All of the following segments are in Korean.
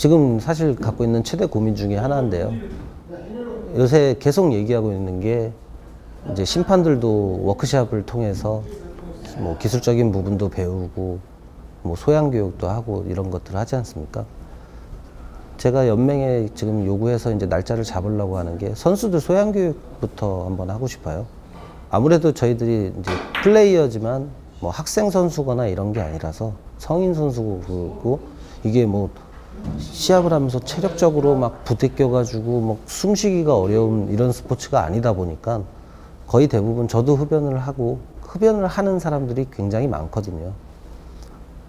지금 사실 갖고 있는 최대 고민 중에 하나인데요. 요새 계속 얘기하고 있는 게 이제 심판들도 워크샵을 통해서 뭐 기술적인 부분도 배우고 뭐 소양 교육도 하고 이런 것들을 하지 않습니까? 제가 연맹에 지금 요구해서 이제 날짜를 잡으려고 하는 게 선수들 소양 교육부터 한번 하고 싶어요. 아무래도 저희들이 이제 플레이어지만 뭐 학생 선수거나 이런 게 아니라서 성인 선수고 이게 뭐 시합을 하면서 체력적으로 막 부대껴가지고 뭐 숨쉬기가 어려운 이런 스포츠가 아니다 보니까 거의 대부분 저도 흡연을 하고 흡연을 하는 사람들이 굉장히 많거든요.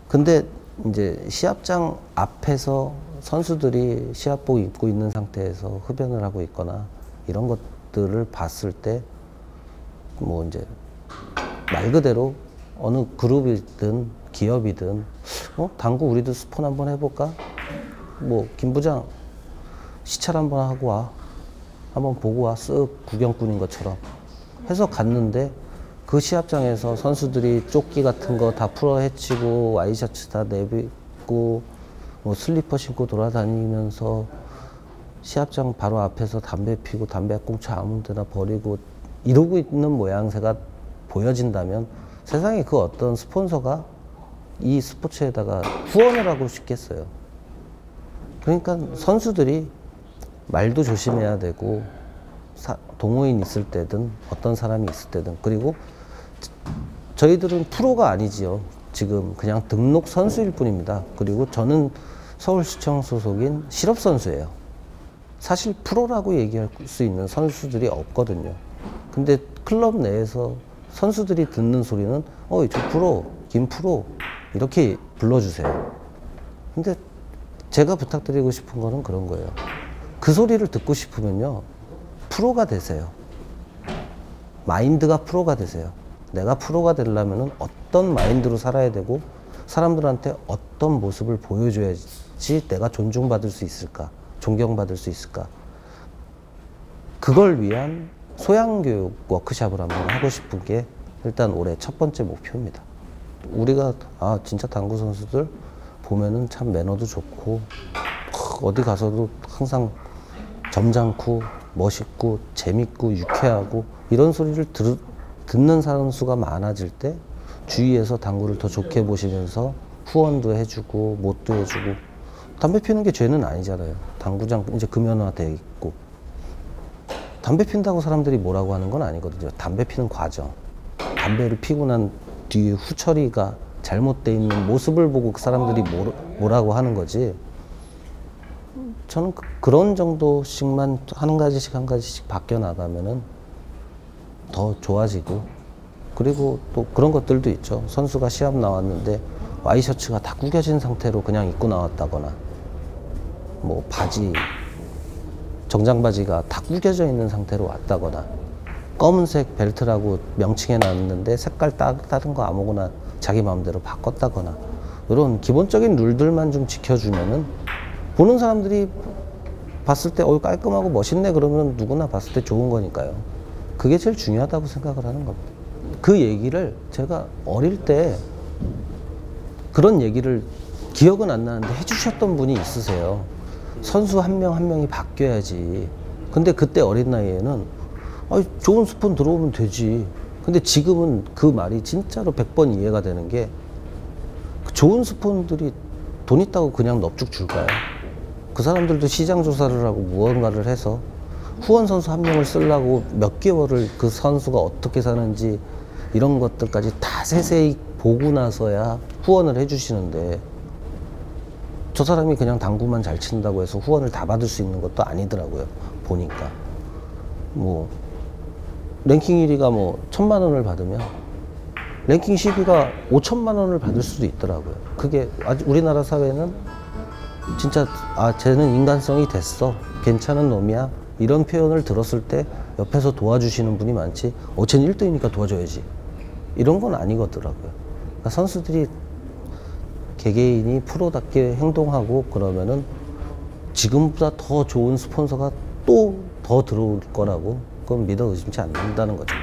근데 이제 시합장 앞에서 선수들이 시합복 입고 있는 상태에서 흡연을 하고 있거나 이런 것들을 봤을 때 뭐 이제 말 그대로 어느 그룹이든 기업이든 어 당구 우리도 스폰 한번 해볼까 뭐 김부장 시찰 한번 하고 와. 한번 보고 와. 쓱 구경꾼인 것처럼. 해서 갔는데 그 시합장에서 선수들이 조끼 같은 거 다 풀어 헤치고 와이셔츠 다 내비고 뭐 슬리퍼 신고 돌아다니면서 시합장 바로 앞에서 담배 피고 담배 꽁초 아무 데나 버리고 이러고 있는 모양새가 보여진다면 세상에 그 어떤 스폰서가 이 스포츠에다가 후원을 하고 싶겠어요. 그러니까 선수들이 말도 조심해야 되고 사, 동호인 있을 때든 어떤 사람이 있을 때든 그리고 저희들은 프로가 아니지요. 지금 그냥 등록 선수일 뿐입니다. 그리고 저는 서울시청 소속인 실업 선수예요. 사실 프로라고 얘기할 수 있는 선수들이 없거든요. 근데 클럽 내에서 선수들이 듣는 소리는 어이 저 프로 김 프로 이렇게 불러주세요. 근데 제가 부탁드리고 싶은 거는 그런 거예요. 그 소리를 듣고 싶으면요 프로가 되세요. 마인드가 프로가 되세요. 내가 프로가 되려면 어떤 마인드로 살아야 되고 사람들한테 어떤 모습을 보여줘야지 내가 존중받을 수 있을까, 존경받을 수 있을까. 그걸 위한 소양교육 워크샵을 한번 하고 싶은 게 일단 올해 첫 번째 목표입니다. 우리가 아 진짜 당구 선수들 보면은 참 매너도 좋고 어디 가서도 항상 점잖고 멋있고 재밌고 유쾌하고 이런 소리를 들, 듣는 선수가 많아질 때 주위에서 당구를 더 좋게 보시면서 후원도 해주고 못도 해주고 담배 피는 게 죄는 아니잖아요. 당구장 이제 금연화돼 있고 담배 핀다고 사람들이 뭐라고 하는 건 아니거든요. 담배 피는 과정. 담배를 피고 난 뒤에 후처리가 잘못돼 있는 모습을 보고 그 사람들이 뭐라고 하는 거지. 저는 그, 런 정도씩만 한 가지씩 한 가지씩 바뀌어 나가면은 더 좋아지고 그리고 또 그런 것들도 있죠. 선수가 시합 나왔는데 와이셔츠가 다 구겨진 상태로 그냥 입고 나왔다거나 뭐 바지 정장 바지가 다 구겨져 있는 상태로 왔다거나 검은색 벨트라고 명칭해 놨는데 색깔 따, 다른 거 아무거나 자기 마음대로 바꿨다거나 이런 기본적인 룰들만 좀 지켜주면은 보는 사람들이 봤을 때 어, 깔끔하고 멋있네 그러면 누구나 봤을 때 좋은 거니까요. 그게 제일 중요하다고 생각을 하는 겁니다. 그 얘기를 제가 어릴 때 그런 얘기를 기억은 안 나는데 해주셨던 분이 있으세요. 선수 한 명 한 명이 바뀌어야지. 근데 그때 어린 나이에는 아, 좋은 스폰 들어오면 되지. 근데 지금은 그 말이 진짜로 100번 이해가 되는 게 좋은 스폰들이 돈 있다고 그냥 넙죽 줄까요? 그 사람들도 시장 조사를 하고 무언가를 해서 후원 선수 한 명을 쓰려고 몇 개월을 그 선수가 어떻게 사는지 이런 것들까지 다 세세히 보고 나서야 후원을 해주시는데 저 사람이 그냥 당구만 잘 친다고 해서 후원을 다 받을 수 있는 것도 아니더라고요. 보니까. 뭐, 랭킹 1위가 뭐, 천만 원을 받으면, 랭킹 10위가 5천만 원을 받을 수도 있더라고요. 그게, 아직 우리나라 사회는 진짜, 아, 쟤는 인간성이 됐어. 괜찮은 놈이야. 이런 표현을 들었을 때 옆에서 도와주시는 분이 많지, 어, 쟤는 1등이니까 도와줘야지. 이런 건 아니거더라고요. 그러니까 선수들이 개개인이 프로답게 행동하고 그러면은 지금보다 더 좋은 스폰서가 또 더 들어올 거라고 그건 믿어 의심치 않는다는 거죠.